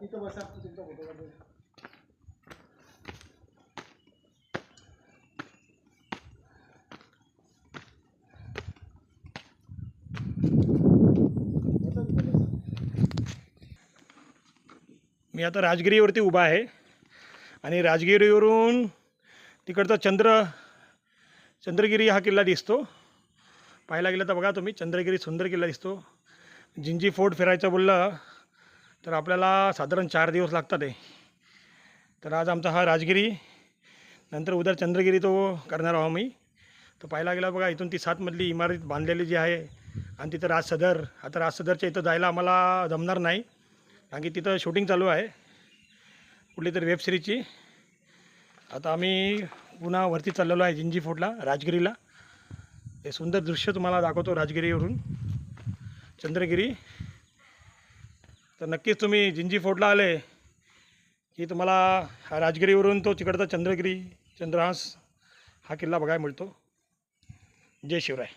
तिथं बसा तुमचा फोटो काढून मी आता राजगिरीवरती उभा आहे. आणि राजगिरीवरून तिकडचा चंद्र चंद्रगिरी हा किल्ला दिसतो. पाहायला गेलं तर बघा तुम्ही चंद्रगिरी सुंदर किल्ला दिसतो. जिंजी फोर्ट फिरायचं बोललं तर आपल्याला साधारण चार दिवस लागतात आहे. तर आज आमचा हा राजगिरी नंतर उद्या चंद्रगिरी तो करणार आहो मी तर पाहायला गेला बघा इथून ती सातमधली इमारत बांधलेली जी आहे आणि तिथं राज सदर. आता राज सदरच्या इथं जायला आम्हाला जमणार नाही कारण की तिथं शूटिंग चालू आहे कुठली तरी वेबसिरीजची आता आम्ही पुन्हा वरती चाललेलो आहे जिंजी फोर्टला राजगिरीला. हे सुंदर दृश्य तुम्हाला दाखवतो राजगिरीवरून. चंद्रगिरी तर नक्कीच तुम्ही जिंजी फोर्टला आले की तुम्हाला हा राजगिरीवरून तो तिकडचा चंद्रगिरी चंद्रहास हा किल्ला बघायला मिळतो. जय शिवराय.